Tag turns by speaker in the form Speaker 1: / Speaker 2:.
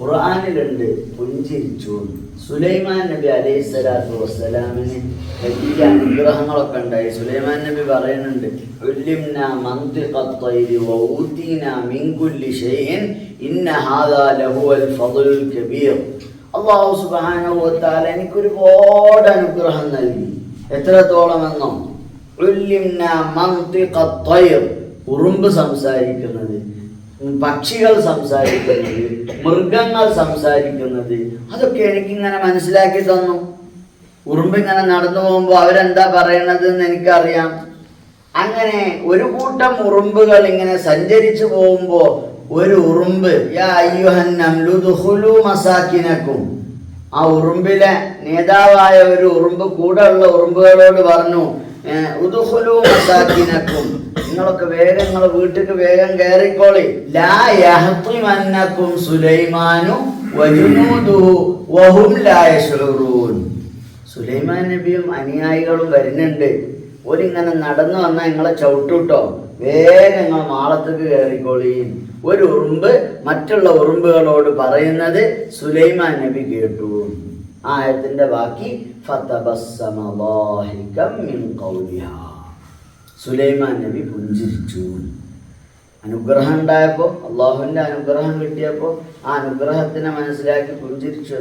Speaker 1: ഖുർആാനിലുണ്ട്. പുഞ്ചിരിച്ചു. സുലൈമാൻ നബി അലൈഹി സ്വലാത്തു വസ്സലാമിന് വലിയ അനുഗ്രഹങ്ങളൊക്കെ ഉണ്ടായി. സുലൈമാൻ നബി പറയുന്നുണ്ട് അള്ളാഹു സുബാന എനിക്കൊരുപാട് അനുഗ്രഹം നൽകി. എത്രത്തോളം എന്നോ. ഉറുമ്പ് സംസാരിക്കുന്നത്. പക്ഷികൾ സംസാരിക്കുന്നത് മൃഗങ്ങൾ സംസാരിക്കുന്നത് അതൊക്കെ എനിക്കിങ്ങനെ മനസ്സിലാക്കി തന്നു. ഉറുമ്പ് ഇങ്ങനെ നടന്നു പോകുമ്പോൾ അവരെന്താ പറയണത് എന്ന് എനിക്കറിയാം. അങ്ങനെ ഒരു കൂട്ടം ഉറുമ്പുകൾ ഇങ്ങനെ സഞ്ചരിച്ചു പോകുമ്പോൾ ഒരു ഉറുമ്പ് മസാക്കിനക്കും ആ ഉറുമ്പിലെ നേതാവായ ഒരു ഉറുമ്പ് കൂടെ ഉള്ള ഉറുമ്പുകളോട് പറഞ്ഞു "ഏഹ്, ഉദ്ഖുലൂ നിങ്ങളൊക്കെ വേഗം നിങ്ങളെ വീട്ടിലേക്ക് വേഗം കയറിക്കോളി. ലാ സുലൈമാനു വജുനൂദുഹു വഹും ലാ സുലൈമാൻ നബിയും അനുയായികളും വരുന്നുണ്ട്. ഒരിങ്ങനെ നടന്നു വന്നാൽ നിങ്ങളെ ചവിട്ടുട്ടോ? വേഗം നിങ്ങൾ മാളത്തേക്ക് കയറിക്കോളി. ഒരു ഉറുമ്പ് മറ്റുള്ള ഉറുമ്പുകളോട് പറയുന്നത് സുലൈമാൻ നബി കേട്ടു. ആയത്തിന്റെ ബാക്കി സുലൈമാൻ നബി പുഞ്ചിരിച്ചു. അനുഗ്രഹം ഉണ്ടായപ്പോൾ അള്ളാഹുവിന്റെ അനുഗ്രഹം കിട്ടിയപ്പോൾ ആ അനുഗ്രഹത്തിനെ മനസ്സിലാക്കി പുഞ്ചിരിച്ചു.